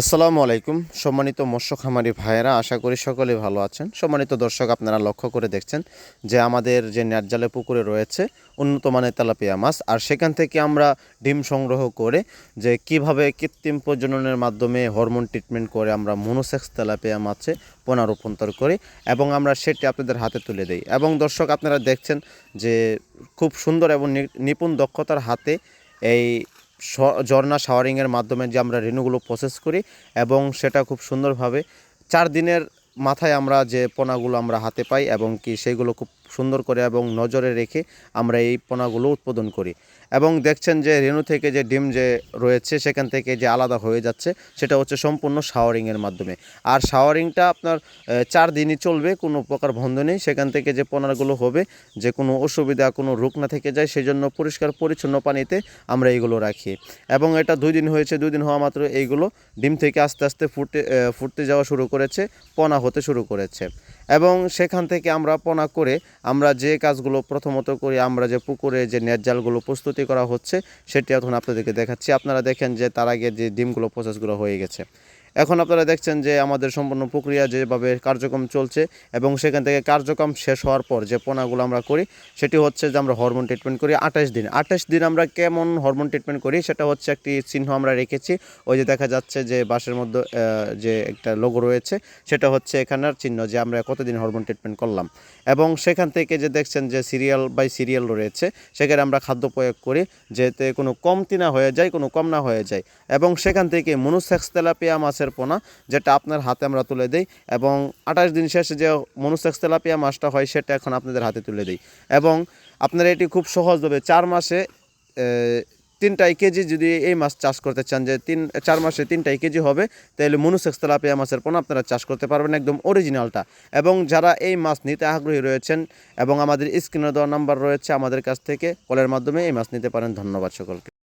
আসসালামু আলাইকুম। সম্মানিত মৎস্য খামারি ভাইয়েরা, আশা করি সকলে ভালো আছেন। সম্মানিত দর্শক, আপনারা লক্ষ্য করে দেখছেন যে আমাদের যে ন্যাটজালে পুকুরে রয়েছে উন্নত মানের তেলাপিয়া মাছ, আর সেখান থেকে আমরা ডিম সংগ্রহ করে যে কীভাবে কৃত্রিম প্রজননের মাধ্যমে হরমোন ট্রিটমেন্ট করে আমরা মনোসেক্স তেলাপিয়া মাছে পোনা রূপান্তর করি এবং আমরা সেটি আপনাদের হাতে তুলে দিই। এবং দর্শক, আপনারা দেখছেন যে খুব সুন্দর এবং নিপুণ দক্ষতার হাতে এই ঝর্ণা শাওয়ারিংয়ের মাধ্যমে যে আমরা রেণুগুলো প্রসেস করি এবং সেটা খুব সুন্দরভাবে চার দিনের মাথায় আমরা যে পোনাগুলো আমরা হাতে পাই এবং কি সেইগুলো খুব সুন্দর করে এবং নজরে রেখে আমরা এই পোনাগুলো উৎপাদন করি। এবং দেখছেন যে রেণু থেকে যে ডিম যে রয়েছে, সেখান থেকে যে আলাদা হয়ে যাচ্ছে, সেটা হচ্ছে সম্পূর্ণ শাওয়ারিংয়ের মাধ্যমে। আর শাওয়ারিংটা আপনার চার দিনই চলবে, কোনো প্রকার বন্ধ নেই। সেখান থেকে যে পোনাগুলো হবে, যে কোনো অসুবিধা, কোনো রোগ না থেকে যায় সেই জন্য পরিষ্কার পরিচ্ছন্ন পানিতে আমরা এইগুলো রাখি। এবং এটা দুই দিন হয়েছে, দুই দিন হওয়া মাত্র এইগুলো ডিম থেকে আস্তে আস্তে ফুটে ফুটতে যাওয়া শুরু করেছে, পোনা হতে শুরু করেছে। এবং সেখান থেকে আমরা পোনা করে আমরা যে কাজগুলো প্রথমত করি, আমরা যে পুকুরে যে নেট জালগুলো প্রস্তুতি করা হচ্ছে, সেটি এখন আপনাদেরকে দেখাচ্ছি। আপনারা দেখেন যে তার আগে যে ডিমগুলো প্রসেসগুলো হয়ে গেছে। এখন আপনারা দেখছেন যে আমাদের সম্পূর্ণ প্রক্রিয়া যেভাবে কার্যক্রম চলছে এবং সেখান থেকে কার্যক্রম শেষ হওয়ার পর যে পোনাগুলো আমরা করি, সেটি হচ্ছে যে আমরা হরমোন ট্রিটমেন্ট করি আঠাশ দিন। আঠাশ দিন আমরা কেমন হরমোন ট্রিটমেন্ট করি সেটা হচ্ছে একটি চিহ্ন আমরা রেখেছি। ওই যে দেখা যাচ্ছে যে বাসের মধ্যে যে একটা লোগো রয়েছে, সেটা হচ্ছে এখানের চিহ্ন যে আমরা কতদিন হরমোন ট্রিটমেন্ট করলাম। এবং সেখান থেকে যে দেখছেন যে সিরিয়াল বাই সিরিয়াল রয়েছে, সেখানে আমরা খাদ্য প্রয়োগ করি যেতে কোনো কমতি না হয়ে যায়, কোনো কম না হয়ে যায়। এবং সেখান থেকে মনুসেক্স তেলাপিয়া মাছের পোনা, যেটা আপনার হাতে আমরা তুলে দিই এবং আঠাশ দিন শেষে যে মনুসেক্স তেলাপিয়া মাছটা হয়, সেটা এখন আপনাদের হাতে তুলে দিই। এবং আপনারা এটি খুব সহজভাবে চার মাসে তিনটাই কেজি যদি এই মাছ চাষ করতে চান, যে তিন, চার মাসে তিনটাই কেজি হবে, তাহলে মনুসেক্স তেলাপিয়া মাছের পোনা আপনারা চাষ করতে পারবেন একদম অরিজিনালটা এবং যারা এই মাছ নিতে আগ্রহী রয়েছেন এবং আমাদের স্ক্রিনে দেওয়া নাম্বার রয়েছে, আমাদের কাছ থেকে কলের মাধ্যমে এই মাছ নিতে পারেন। ধন্যবাদ সকলকে।